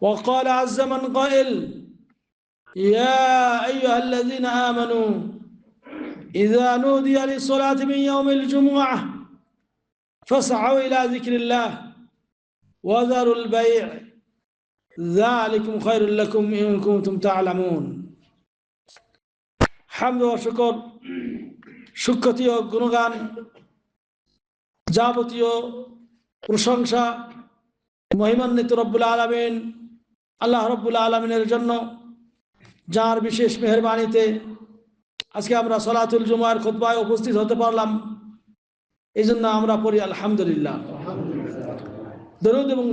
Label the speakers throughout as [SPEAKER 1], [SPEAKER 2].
[SPEAKER 1] وقال عز من قائل يا أيها الذين آمنوا إذا نودي للصلاة من يوم الجمعة فاسعوا إلى ذكر الله وذروا البيع ذلكم خير لكم إن كنتم تعلمون حمد وشكر সুখ্যতীয় গুণগান যাবতীয় وشنشا মহিমান্বিত رب العالمين আল্লাহ রব্বুল্লা আলমিনের জন্য যার বিশেষ মেহরবানিতে আজকে আমরা সলাতুল জুমার খোদ্ায় উপস্থিত হতে পারলাম এই জন্য আমরা পড়ি আলহামদুলিল্লাহ দরুদ এবং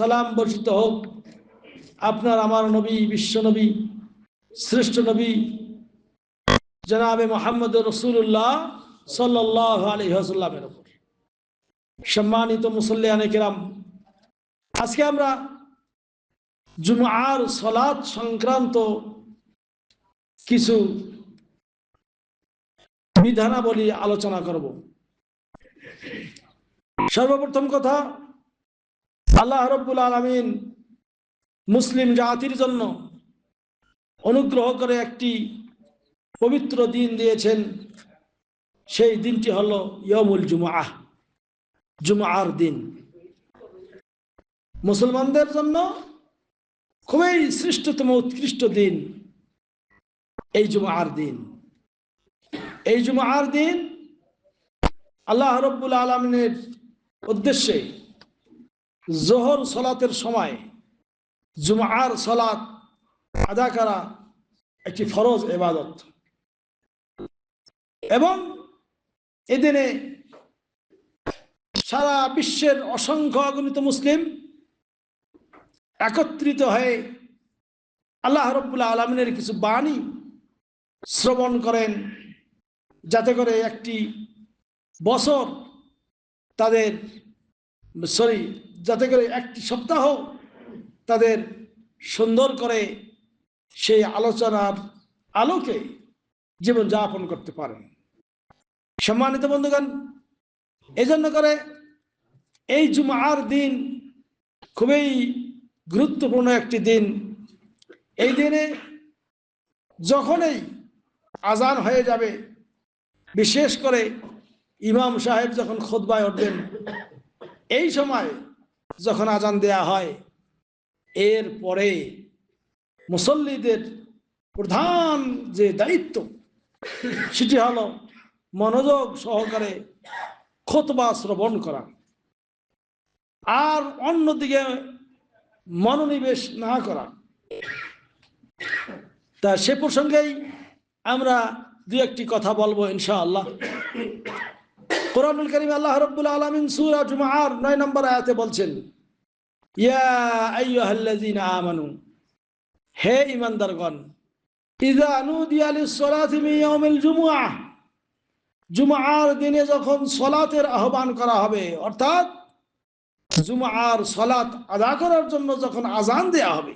[SPEAKER 1] সালাম বর্ষিত হোক আপনার আমার নবী বিশ্বনবী শ্রেষ্ঠ নবী জনাবে মোহাম্মদ রসুল্লাহ সাল্লাহ আলহিহাসাল্লামের উপর সম্মানিত মুসল্লিয়ানে কেরাম আজকে আমরা জুমার সলাদ সংক্রান্ত কিছু বিধানাবলী আলোচনা করব সর্বপ্রথম কথা আল্লাহ রব্বুল আলমিন মুসলিম জাতির জন্য অনুগ্রহ করে একটি পবিত্র দিন দিয়েছেন সেই দিনটি হল ইয়মুল জুমা জুমার দিন মুসলমানদের জন্য খুবই শ্রেষ্ঠতম উৎকৃষ্ট দিন এই জুমার দিন এই জুমার দিন আল্লাহ রব্বুল আলমিনের উদ্দেশ্যে জোহর সলাতের সময় জুমার সলাত আদা করা একটি ফরজ এবাদত এবং এদিনে সারা বিশ্বের অসংখ্য অগণিত মুসলিম একত্রিত হয়ে আল্লাহ রব্বুল্লা আলমিনের কিছু বাণী শ্রবণ করেন যাতে করে একটি বছর তাদের সরি যাতে করে একটি সপ্তাহ তাদের সুন্দর করে সেই আলোচনার আলোকে জীবন যাপন করতে পারেন সম্মানিত বন্ধুগণ এজন্য করে এই জুমার দিন খুবই গুরুত্বপূর্ণ একটি দিন এই দিনে যখনই আজান হয়ে যাবে বিশেষ করে ইমাম সাহেব যখন খোদবায় উঠবেন এই সময় যখন আজান দেয়া হয় এর পরে মুসল্লিদের প্রধান যে দায়িত্ব সেটি হল মনোযোগ সহকারে খোতবা শ্রবণ করা আর অন্যদিকে মনোনিবেশ না করা তা সে প্রসঙ্গেই আমরা দু একটি কথা বলবো ইনশাআল্লাহ কোরআনুল করিম আল্লাহ রব্বুল আলমিন সুরা জুমার নয় নম্বর আয়াতে বলছেন ইয়া আমানু হে ইমানদারগণ জুমার দিনে যখন সলাতের আহ্বান করা হবে অর্থাৎ জুমার সলাত আদা করার জন্য যখন আজান দেয়া হবে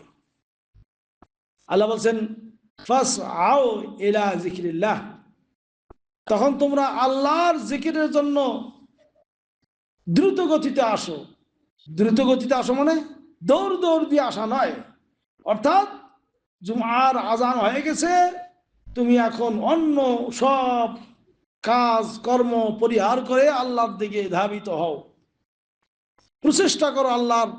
[SPEAKER 1] আল্লাহ বলছেন জিকিরিল্লাহ তখন তোমরা আল্লাহর জিকিরের জন্য দ্রুত গতিতে আসো দ্রুত গতিতে আসো মানে দৌড় দৌড় দিয়ে আসা নয় অর্থাৎ জুমার আজান হয়ে গেছে তুমি এখন অন্য সব কাজ কর্ম পরিহার করে আল্লাহর দিকে ধাবিত হও প্রচেষ্টা করো আল্লাহর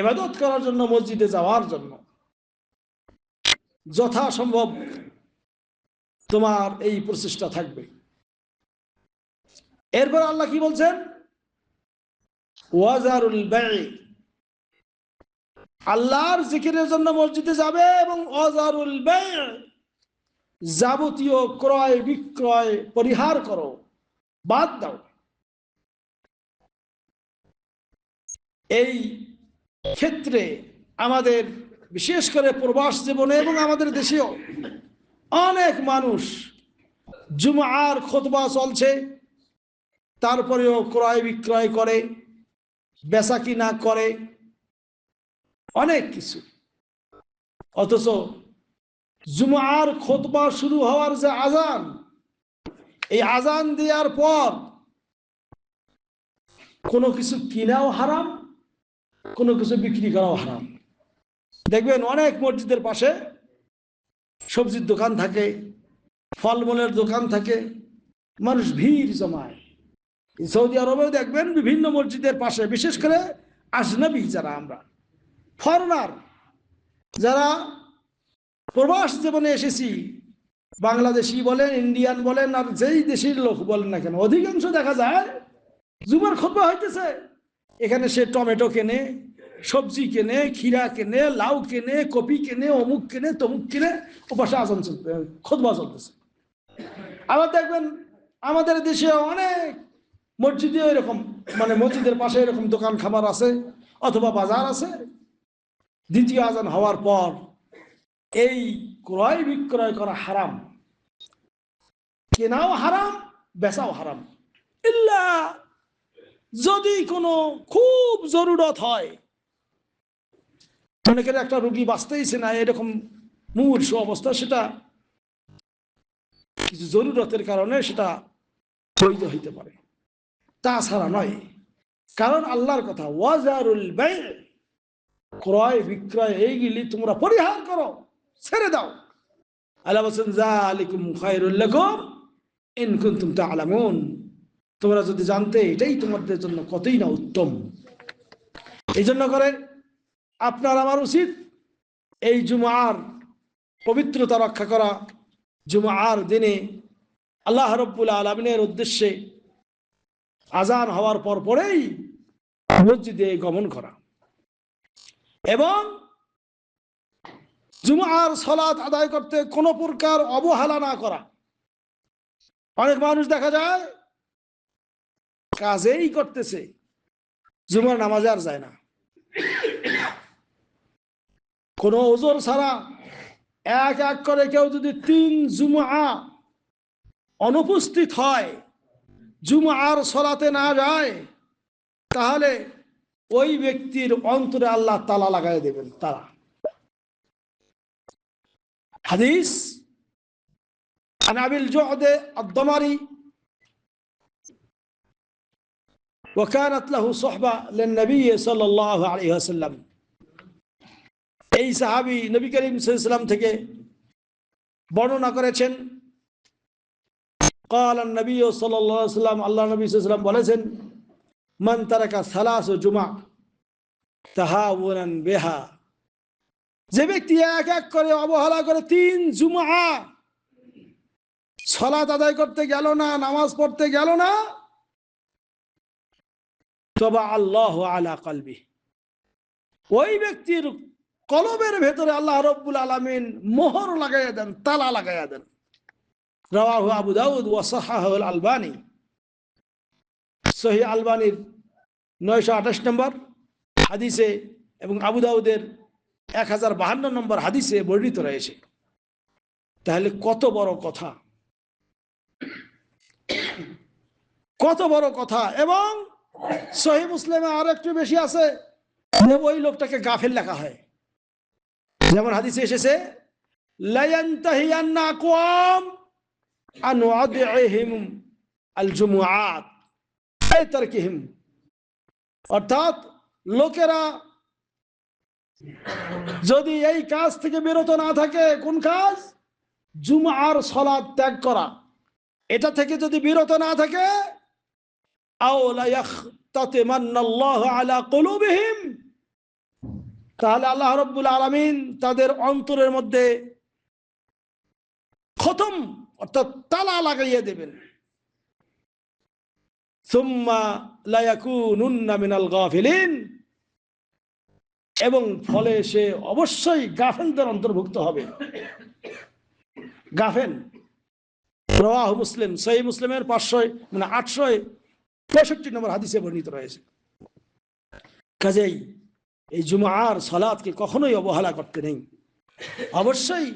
[SPEAKER 1] এবাদত করার জন্য মসজিদে যাওয়ার জন্য যথাসম্ভব তোমার এই প্রচেষ্টা থাকবে এরপর আল্লাহ কি বলছেন ওয়াজারুল ব্যয় আল্লাহর জিকিরের জন্য মসজিদে যাবে এবং ওয়াজারুল ব্যয় যাবতীয় ক্রয় বিক্রয় পরিহার করো বাদ দাও এই ক্ষেত্রে আমাদের বিশেষ করে প্রবাস জীবনে এবং আমাদের দেশেও অনেক মানুষ জুমার খোতবা চলছে তারপরেও ক্রয় বিক্রয় করে বেচা কিনা করে অনেক কিছু অথচ জুমার খোতবা শুরু হওয়ার যে আজান এই আজান দেওয়ার পর কোনো কিছু কিনাও হারাম কোনো কিছু বিক্রি করাও হারাম দেখবেন অনেক মসজিদের পাশে সবজির দোকান থাকে ফলমূলের দোকান থাকে মানুষ ভিড় জমায় সৌদি আরবেও দেখবেন বিভিন্ন মসজিদের পাশে বিশেষ করে আজনবী যারা আমরা ফরেনার যারা প্রবাস জীবনে এসেছি বাংলাদেশি বলেন ইন্ডিয়ান বলেন আর যেই দেশের লোক বলেন না কেন অধিকাংশ দেখা যায় জুমার খোদবা হইতেছে এখানে সে টমেটো কেনে সবজি কেনে খিরা কেনে লাউ কেনে কপি কেনে অমুক কেনে তমুক কেনে উপাসে আজান চলতে খোদবা চলতেছে আবার দেখবেন আমাদের দেশে অনেক মসজিদে এরকম মানে মসজিদের পাশে এরকম দোকান খাবার আছে অথবা বাজার আছে দ্বিতীয় আজান হওয়ার পর এই ক্রয় বিক্রয় করা হারাম কেনাও হারাম বেচাও হারাম ইল্লা যদি কোনো খুব জরুরত হয় অনেকের একটা রুগী বাঁচতেইছে না এরকম মূর্ষ অবস্থা সেটা কিছু জরুরতের কারণে সেটা বৈধ হইতে পারে তাছাড়া নয় কারণ আল্লাহর কথা ওয়াজারুল ব্যয় ক্রয় বিক্রয় এইগুলি তোমরা পরিহার করো ছেড়ে দাও আল্লাহ বলছেন যা আলিকুম খায়রুল্লাকুম ইনকুন্তুম তা আলামুন তোমরা যদি জানতে এটাই তোমাদের জন্য কতই না উত্তম এই জন্য করে আপনার আমার উচিত এই জুমার পবিত্রতা রক্ষা করা জুমার দিনে আল্লাহ রব্বুল আলমিনের উদ্দেশ্যে আজান হওয়ার পর পরেই মসজিদে গমন করা এবং জুমার সলাৎ আদায় করতে কোনো প্রকার অবহেলা না করা অনেক মানুষ দেখা যায় কাজেই করতেছে জুমার নামাজ আর যায় না কোনো ওজোর ছাড়া এক এক করে কেউ যদি তিন জুমা অনুপস্থিত হয় আর সরাতে না যায় তাহলে ওই ব্যক্তির অন্তরে আল্লাহ তালা লাগাই দেবেন তারা হাদিস عن ابي الجعد ওকানাত লাহু সোহবা নবী সাল্লাহ আলী আসাল্লাম এই সাহাবি নবী করিম সাল্লাম থেকে বর্ণনা করেছেন قال النبي صلى الله عليه وسلم الله نبي صلى الله عليه وسلم من ترك ثلاث جمع تهاونا بها যে ব্যক্তি এক এক করে অবহেলা করে তিন জুমা সলাত আদায় করতে গেল না নামাজ পড়তে গেল না তবা আল্লাহ কালবি ওই ব্যক্তির কলমের ভেতরে আল্লাহ রব্বুল আলমিন মোহর লাগাইয়া দেন তালা লাগাইয়া দেন রাহু আবু দাউদ ওয়াসাহুল আলবানি সহি আলবানীর নয়শো আঠাশ নম্বর হাদিসে এবং আবু দাউদের এক হাজার বাহান্ন নম্বর হাদিসে বর্ণিত রয়েছে তাহলে কত বড় কথা কত বড় কথা এবং সহি মুসলিমে আর একটু বেশি আছে ওই লোকটাকে গাফেল লেখা হয় যেমন হাদিসে এসেছে অর্থাৎ লোকেরা যদি এই কাজ থেকে বিরত না থাকে কোন কাজ জুম আর সলাদ ত্যাগ করা এটা থেকে যদি বিরত না থাকে তাহলে আল্লাহ রব্বুল আলমিন তাদের অন্তরের মধ্যে খতম অর্থাৎ তালা লাগাইয়া দেবেন এবং ফলে সে অবশ্যই গাফেনদের অন্তর্ভুক্ত হবে গাফেন প্রবাহ মুসলিম সহি মুসলিমের পাঁচশয় মানে আটশয় তেষট্টি নম্বর হাদিসে বর্ণিত রয়েছে কাজেই এই জুমার সলাদকে কখনোই অবহেলা করতে নেই অবশ্যই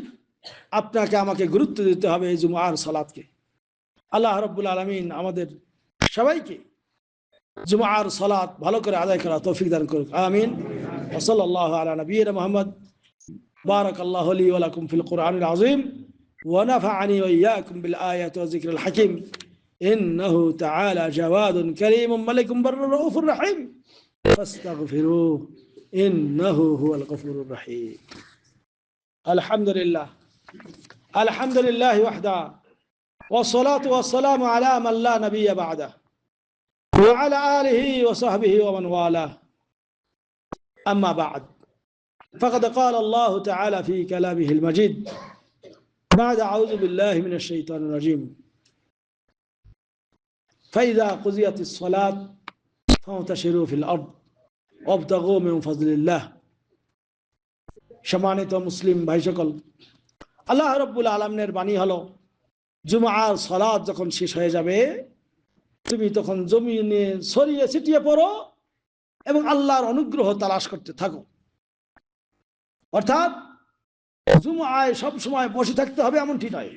[SPEAKER 1] আপনাকে আমাকে গুরুত্ব দিতে হবে এই জুমার সলাদকে আল্লাহ রব্বুল আলমিন আমাদের সবাইকে জুমার সলাদ ভালো করে আদায় করা তৌফিক দান করুক আমিন وصلى الله على نبينا محمد بارك الله لي ولكم في القرآن العظيم ونفعني وإياكم بالآية والذكر الحكيم إنه تعالى جواد كريم ملك بر رؤوف رحيم فاستغفروه إنه هو الغفور الرحيم الحمد لله الحمد لله وحده والصلاة والسلام على من لا نبي بعده وعلى آله وصحبه ومن والاه أما بعد فقد قال الله تعالى في كلامه المجيد بعد أعوذ بالله من الشيطان الرجيم ফাইদা কুজিয়াতি সম্মানিত মুসলিম ভাই সকল আল্লাহ রব্বুল আলমের বাণী হলো জুমার সলাদ যখন শেষ হয়ে যাবে তুমি তখন জমিনে সরিয়ে ছিটিয়ে পড়ো এবং আল্লাহর অনুগ্রহ তালাশ করতে থাকো অর্থাৎ জুমায় সব সময় বসে থাকতে হবে এমনটি নয়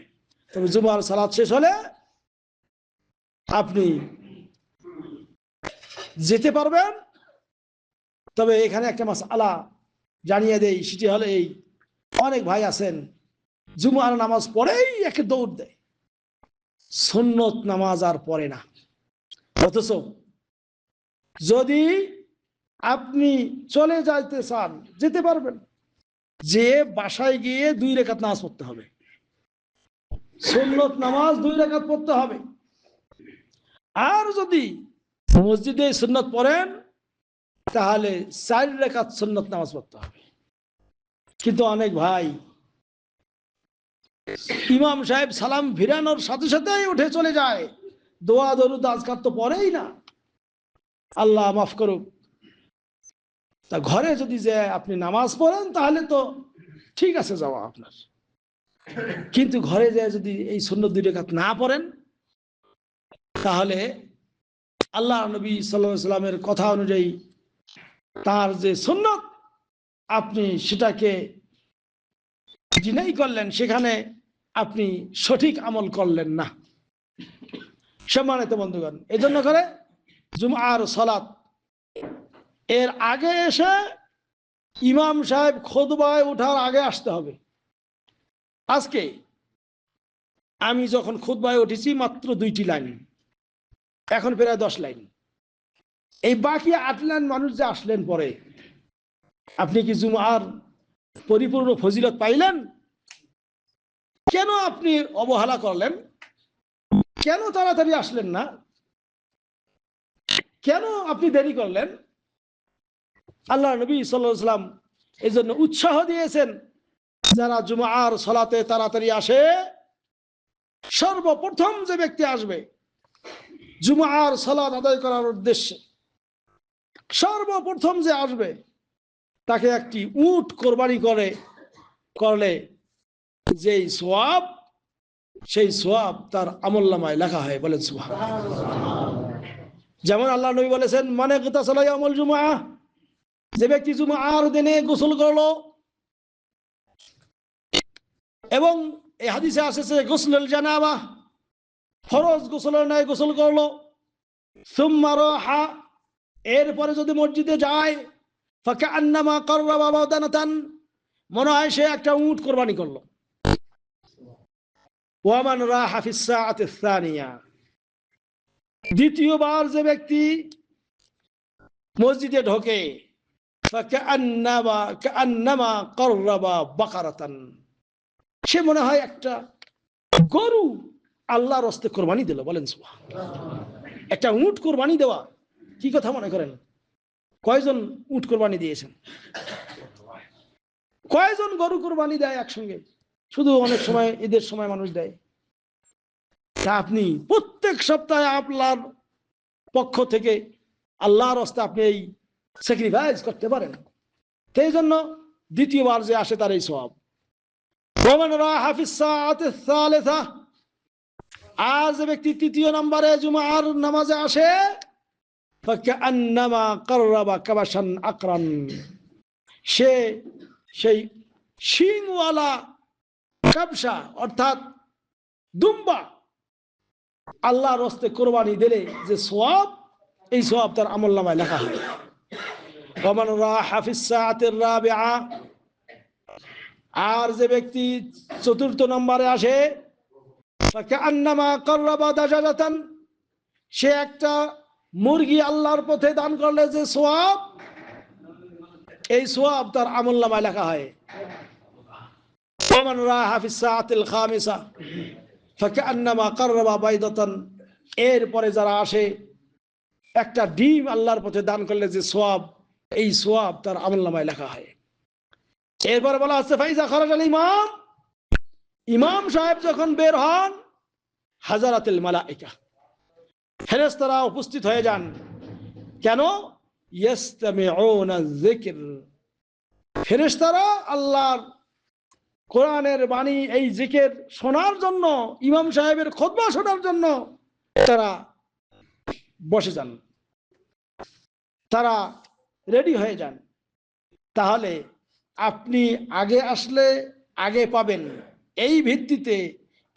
[SPEAKER 1] তবে জুমার সালাদ শেষ হলে আপনি যেতে পারবেন তবে এখানে একটা মাস আলা জানিয়ে দেই সেটি হলে এই অনেক ভাই আছেন জুমার নামাজ পড়েই একে দৌড় দেয় সন্নত নামাজ আর পড়ে না অথচ যদি আপনি চলে যাইতে চান যেতে পারবেন যে বাসায় গিয়ে দুই রেখাত নামাজ পড়তে হবে সন্নত নামাজ দুই রেখাত পড়তে হবে আর যদি মসজিদে সুন্নত পড়েন তাহলে চার রেখাত সুন্নত নামাজ পড়তে হবে কিন্তু অনেক ভাই ইমাম সাহেব সালাম ফিরানোর সাথে সাথেই উঠে চলে যায় দোয়া দরুদ আজকার তো পরেই না আল্লাহ মাফ করুক তা ঘরে যদি যে আপনি নামাজ পড়েন তাহলে তো ঠিক আছে যাওয়া আপনার কিন্তু ঘরে যায় যদি এই শূন্য দুই রেখাত না পড়েন তাহলে আল্লাহ নবী সাল্লাহ সাল্লামের কথা অনুযায়ী তার যে সুন্নত আপনি সেটাকে জিনাই করলেন সেখানে আপনি সঠিক আমল করলেন না সম্মানিত বন্ধুগণ এই জন্য করে আর সলাত এর আগে এসে ইমাম সাহেব খোদবায় ওঠার আগে আসতে হবে আজকে আমি যখন খোদবায় উঠেছি মাত্র দুইটি লাইন এখন প্রায় দশ লাইন এই বাকি আট লাইন মানুষ যে আসলেন পরে আপনি কি জুমার পরিপূর্ণ ফজিলত পাইলেন কেন আপনি অবহেলা করলেন কেন তাড়াতাড়ি আসলেন না কেন আপনি দেরি করলেন আল্লাহ নবী সাল্লাম এই জন্য উৎসাহ দিয়েছেন যারা আর সলাতে তাড়াতাড়ি আসে সর্বপ্রথম যে ব্যক্তি আসবে জুমার সালাদ আদায় করার উদ্দেশ্যে সর্বপ্রথম যে আসবে তাকে একটি উট কোরবানি করে করলে যেই সোয়াব সেই সোয়াব তার আমল্লামায় লেখা হয় বলেন সুহা যেমন আল্লাহ নবী বলেছেন মানে কোথা সালাই আমল জুমা যে ব্যক্তি জুমা আর দিনে গোসল করলো এবং এই হাদিসে আসেছে গোসল জানাবা ফরজ গোসলের ন্যায় গোসল করলো এরপরে যদি মসজিদে যায় আন্নামা মনে হয় সে একটা কোরবানি করলো দ্বিতীয়বার যে ব্যক্তি মসজিদে ঢোকে সে মনে হয় একটা গরু আল্লাহর রস্তে কোরবানি দিল বলেন একটা উঁট কোরবানি দেওয়া কি কথা মনে করেন কয়জন উঁট কোরবানি দিয়েছেন কয়জন গরু কোরবানি দেয় একসঙ্গে শুধু অনেক সময় ঈদের সময় মানুষ দেয় তা আপনি প্রত্যেক সপ্তাহে আপনার পক্ষ থেকে আল্লাহর রস্তে আপনি এই স্যাক্রিফাইস করতে পারেন সেই জন্য দ্বিতীয়বার যে আসে তার এই সব হাফিজ আর যে ব্যক্তি তৃতীয় নম্বরে জুমার নামাজে আসে আকরান সে সেই শিংওয়ালা কাবসা অর্থাৎ দুম্বা আল্লাহর রস্তে কোরবানি দিলে যে সোয়াব এই সোয়াব তার আমল নামায় লেখা হয় আর যে ব্যক্তি চতুর্থ নম্বরে আসে আন্নামা সে একটা মুরগি আল্লাহর পথে দান করলে যে সোয়াব এই সোয়াব তার আমল নামায় লেখা হয় এরপরে যারা আসে একটা ডিম আল্লাহর পথে দান করলে যে সোয়াব এই সোয়াব তার আমল নামায় লেখা হয় এরপরে বলা হচ্ছে ফাইজা খরাজ আল ইমাম ইমাম সাহেব যখন বের হন হাজারাতেল মালাইকা ফেরেস্তারা উপস্থিত হয়ে যান কেন ফেরেস্তারা আল্লাহর কোরআনের বাণী এই জিকের শোনার জন্য ইমাম সাহেবের খোদবা শোনার জন্য তারা বসে যান তারা রেডি হয়ে যান তাহলে আপনি আগে আসলে আগে পাবেন এই ভিত্তিতে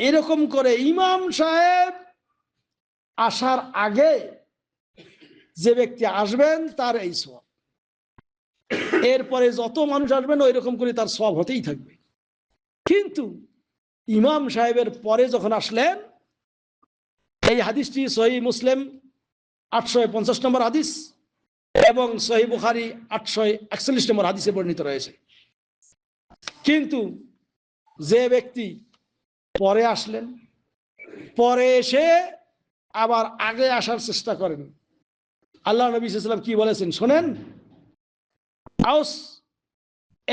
[SPEAKER 1] এরকম করে ইমাম সাহেব আসার আগে যে ব্যক্তি আসবেন তার এই সব এরপরে যত মানুষ আসবেন ওই রকম করে তার সব হতেই থাকবে কিন্তু ইমাম সাহেবের পরে যখন আসলেন এই হাদিসটি সহি মুসলিম আটশো পঞ্চাশ নম্বর হাদিস এবং সহি বুখারি আটশো একচল্লিশ নম্বর হাদিসে বর্ণিত রয়েছে কিন্তু যে ব্যক্তি পরে আসলেন পরে এসে আবার আগে আসার চেষ্টা করেন আল্লাহ নবী সাল্লাম কি বলেছেন শোনেন আউস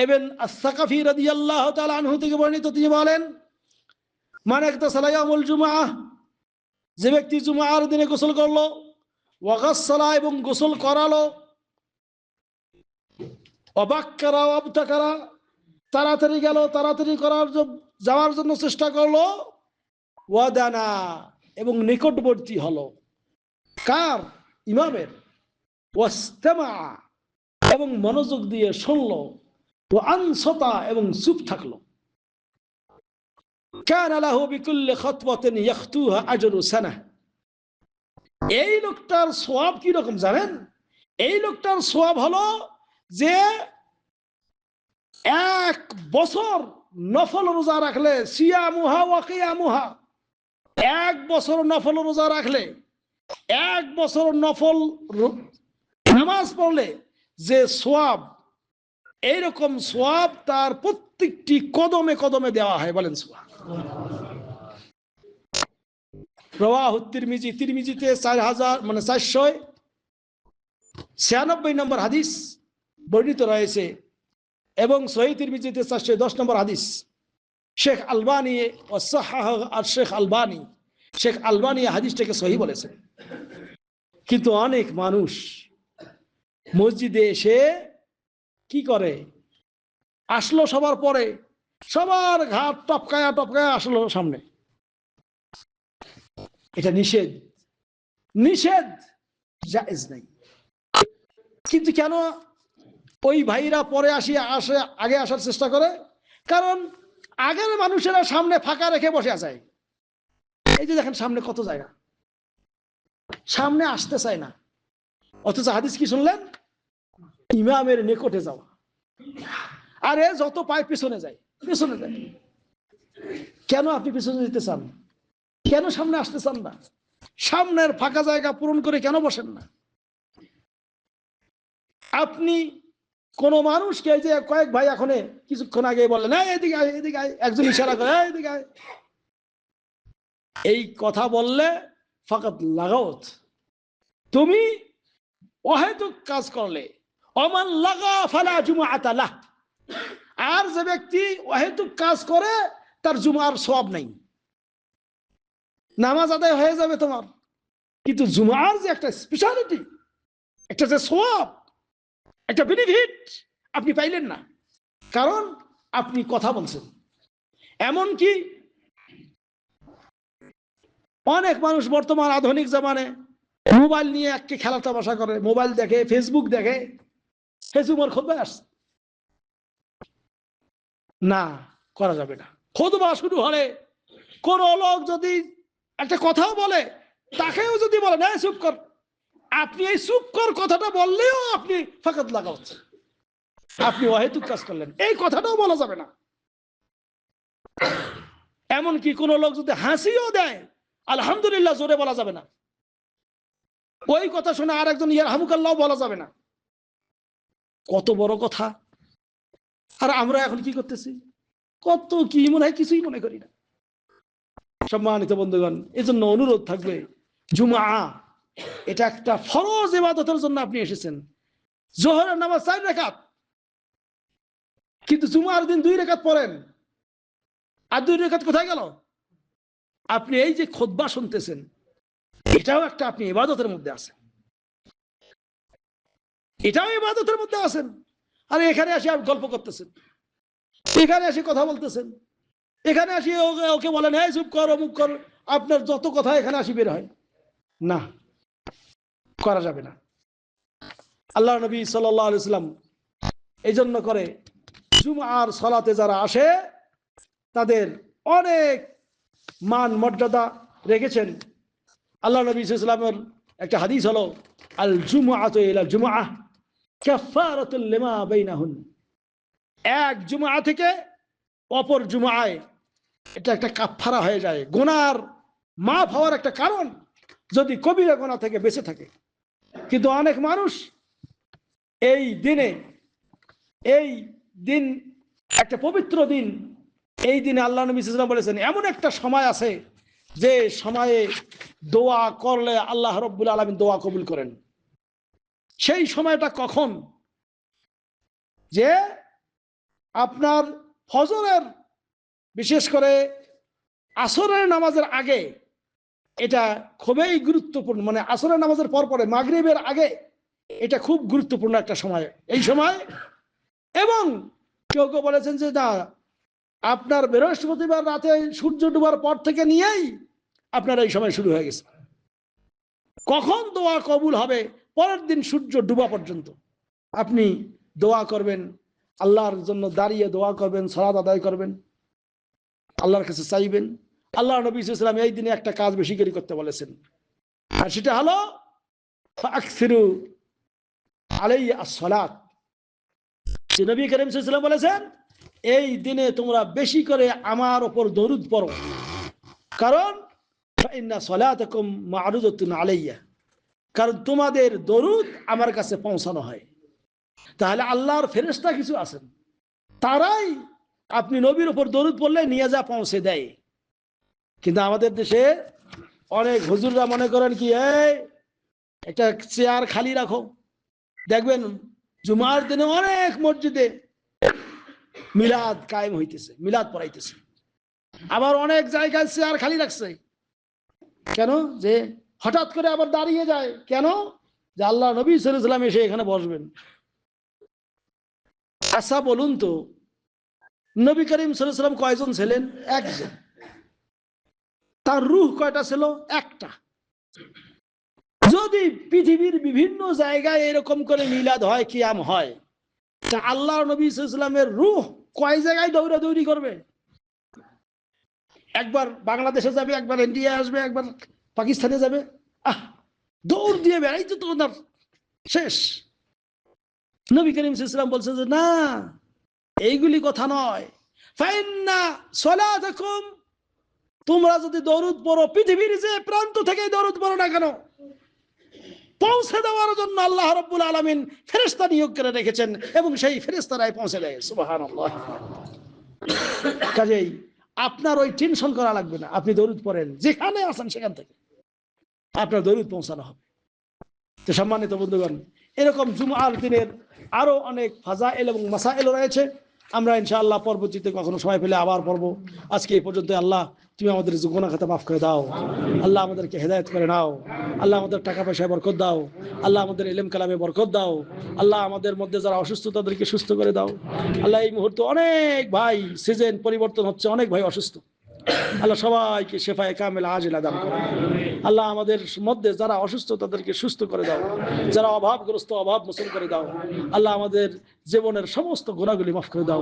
[SPEAKER 1] এবেন আসাকাফি রাজি আল্লাহ আনহু থেকে বর্ণিত তিনি বলেন মানে একটা সালাইয়ামুল জুমা যে ব্যক্তি জুমা জুমার দিনে গোসল করলো ওয়াগাসালা এবং গোসল করালো অবাক্কারা অবতাকারা তাড়াতাড়ি গেল তাড়াতাড়ি করার যাওয়ার জন্য চেষ্টা করলো ওয়াদানা এবং নিকটবর্তী হলো কার ইমামের ওয়াস্তেমা এবং মনোযোগ দিয়ে শুনলো ও আনসতা এবং চুপ থাকলো আজরু এই লোকটার সোয়াব কি রকম জানেন এই লোকটার সোয়াব হলো যে এক বছর নফল রোজা রাখলে সিয়া মুহা ওয়াকিয়া মুহা এক বছর নফল রোজা রাখলে এক বছর নফল নামাজ পড়লে যে সোয়াব এইরকম সোয়াব তার প্রত্যেকটি কদমে কদমে দেওয়া হয় বলেন সোয়াব প্রবাহ তিরমিজি তিরমিজিতে চার হাজার মানে চারশো ছিয়ানব্বই নম্বর হাদিস বর্ণিত রয়েছে এবং সহিতির বিজিতে চারশো দশ নম্বর হাদিস শেখ আলবানি ও আর শেখ আলবানি শেখ আলবানি হাদিসটাকে সহি বলেছে কিন্তু অনেক মানুষ মসজিদে এসে কি করে আসলো সবার পরে সবার ঘাট টপকায়া টপকায়া আসলো সামনে এটা নিষেধ নিষেধ জায়েজ নাই কিন্তু কেন ওই ভাইরা পরে আসি আসে আগে আসার চেষ্টা করে কারণ আগের মানুষেরা সামনে ফাঁকা রেখে বসে আছে এই যে দেখেন সামনে কত জায়গা সামনে আসতে চায় না অথচ হাদিস কি শুনলেন ইমামের নিকটে যাওয়া আরে যত পায় পিছনে যায় পিছনে যায় কেন আপনি পিছনে যেতে চান কেন সামনে আসতে চান না সামনের ফাঁকা জায়গা পূরণ করে কেন বসেন না আপনি কোন মানুষকে এই যে কয়েক ভাই এখন কিছুক্ষণ আগে বললেন না এদিকে আয় এদিকে আয় একজন ইশারা করে এদিকে আয় এই কথা বললে ফাকাত লাগাওত তুমি অহেতুক কাজ করলে অমান লাগা ফালা জুমা আতালা আর যে ব্যক্তি অহেতুক কাজ করে তার জুমার সব নাই নামাজ আদায় হয়ে যাবে তোমার কিন্তু জুমার যে একটা স্পেশালিটি একটা যে সব একটা বেনিফিট আপনি পাইলেন না কারণ আপনি কথা বলছেন এমন কি অনেক মানুষ বর্তমান আধুনিক জামানে মোবাইল নিয়ে একটি খেলা তামাশা করে মোবাইল দেখে ফেসবুক দেখে ফেসবুকের খোদবা আসছে না করা যাবে না খোদবা শুরু হলে কোন লোক যদি একটা কথাও বলে তাকেও যদি বলে না চুপ কর আপনি এই সুক্ষর কথাটা বললেও আপনি ফাঁকাত লাগা হচ্ছে আপনি অহেতুক কাজ করলেন এই কথাটাও বলা যাবে না এমন কি কোন লোক যদি হাসিও দেয় আলহামদুলিল্লাহ জোরে বলা যাবে না ওই কথা শুনে আর একজন ইয়ার হামুকাল্লাহ বলা যাবে না কত বড় কথা আর আমরা এখন কি করতেছি কত কি মনে হয় কিছুই মনে করি না সম্মানিত বন্ধুগণ এজন্য অনুরোধ থাকবে জুমা এটা একটা ফরজ ইবাদতের জন্য আপনি এসেছেন জোহরের নামাজ চার রেখাত কিন্তু জুমার দিন দুই রেখাত পড়েন আর দুই রেখাত কোথায় গেল আপনি এই যে খোদবা শুনতেছেন এটাও একটা আপনি ইবাদতের মধ্যে আছেন এটাও ইবাদতের মধ্যে আছেন আর এখানে এসে গল্প করতেছেন এখানে এসে কথা বলতেছেন এখানে আসি ওকে বলেন হ্যাঁ চুপ কর অমুক কর আপনার যত কথা এখানে আসি বের হয় না করা যাবে না আল্লাহ নবী সাল্লাহ এই জন্য করে জুমার সলাতে যারা আসে তাদের অনেক মান মর্যাদা রেখেছেন আল্লাহ নবী ইসলামের একটা হাদিস হলো আল জুমা জুমা এক জুমা থেকে অপর জুমায় এটা একটা কাফারা হয়ে যায় গোনার মাফ হওয়ার একটা কারণ যদি কবিরা গোনা থেকে বেঁচে থাকে কিন্তু অনেক মানুষ এই দিনে এই দিন একটা পবিত্র দিন এই দিনে আল্লাহ নবী ইসলাম বলেছেন এমন একটা সময় আছে যে সময়ে দোয়া করলে আল্লাহ রব্বুল আলমী দোয়া কবুল করেন সেই সময়টা কখন যে আপনার ফজরের বিশেষ করে আসরের নামাজের আগে এটা খুবই গুরুত্বপূর্ণ মানে আসরের নামাজের পর পরে মাগরীবের আগে এটা খুব গুরুত্বপূর্ণ একটা সময় এই সময় এবং কেউ কেউ বলেছেন যে না আপনার বৃহস্পতিবার রাতে সূর্য ডুবার পর থেকে নিয়েই আপনার এই সময় শুরু হয়ে গেছে কখন দোয়া কবুল হবে পরের দিন সূর্য ডুবা পর্যন্ত আপনি দোয়া করবেন আল্লাহর জন্য দাঁড়িয়ে দোয়া করবেন সরাদ আদায় করবেন আল্লাহর কাছে চাইবেন আল্লাহ নবী ইসলাম এই দিনে একটা কাজ বেশি করে করতে বলেছেন আর সেটা হলো নবী করিম বলেছেন এই দিনে তোমরা বেশি করে আমার ওপর দরুদ পড়ো কারণ আলাইয়া কারণ তোমাদের দরুদ আমার কাছে পৌঁছানো হয় তাহলে আল্লাহর ফেরেস্তা কিছু আছেন তারাই আপনি নবীর ওপর দরুদ পড়লে নিয়ে যা পৌঁছে দেয় কিন্তু আমাদের দেশে অনেক হুজুররা মনে করেন কি এই একটা চেয়ার খালি রাখো দেখবেন জুমার দিনে অনেক মসজিদে মিলাদ কায়েম হইতেছে মিলাদ পড়াইতেছে আবার অনেক জায়গায় চেয়ার খালি রাখছে কেন যে হঠাৎ করে আবার দাঁড়িয়ে যায় কেন যে আল্লাহ নবী সরুসলাম এসে এখানে বসবেন আচ্ছা বলুন তো নবী করিম সাল্লাম কয়জন ছিলেন একজন তার রুহ কয়টা ছিল একটা যদি পৃথিবীর বিভিন্ন জায়গায় এরকম করে মিলাদ হয় কিয়াম হয় তা আল্লাহ নবী ইসলামের রুহ কয় জায়গায় দৌড়া দৌড়ি করবে একবার বাংলাদেশে যাবে একবার ইন্ডিয়া আসবে একবার পাকিস্তানে যাবে আহ দৌড় দিয়ে বেড়াইতে তো ওনার শেষ নবী করিম ইসলাম বলছে যে না এইগুলি কথা নয় ফাইন্না সলা দেখুন তোমরা যদি দরুদ পড়ো পৃথিবীর যে প্রান্ত থেকে দরুদ পড়ো না কেন পৌঁছে দেওয়ার জন্য আল্লাহ রব্বুল আলমিন ফেরেস্তা নিয়োগ করে রেখেছেন এবং সেই ফেরেস্তারাই পৌঁছে দেয় সুবাহান কাজেই আপনার ওই টেনশন করা লাগবে না আপনি দরুদ পড়েন যেখানে আছেন সেখান থেকে আপনার দরুদ পৌঁছানো হবে তো সম্মানিত বন্ধুগণ এরকম জুমার দিনের আরো অনেক ফাজা এল এবং মাসা এল রয়েছে আমরা ইনশাআল্লাহ পরবর্তীতে কখনো সময় পেলে আবার পড়বো আজকে এই পর্যন্ত আল্লাহ তুমি আমাদের গোনা খাতা মাফ করে দাও আল্লাহ আমাদেরকে হেদায়ত করে নাও আল্লাহ আমাদের টাকা পয়সায় বরকত দাও আল্লাহ আমাদের এলেম কালামে বরকত দাও আল্লাহ আমাদের মধ্যে যারা অসুস্থ তাদেরকে সুস্থ করে দাও আল্লাহ এই মুহূর্তে অনেক ভাই সিজন পরিবর্তন হচ্ছে অনেক ভাই অসুস্থ আল্লাহ সবাইকে শেফায় কামেল আজিলা আদান করো আল্লাহ আমাদের মধ্যে যারা অসুস্থ তাদেরকে সুস্থ করে দাও যারা অভাবগ্রস্ত অভাব মোচন করে দাও আল্লাহ আমাদের জীবনের সমস্ত গুণাগুলি মাফ করে দাও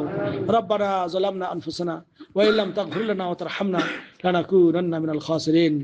[SPEAKER 1] রব্বানা জলামনা আনফুসানা ওয়াইলাম তাকফির লানা ওয়া তারহামনা লানাকুনান্না মিনাল খাসিরিন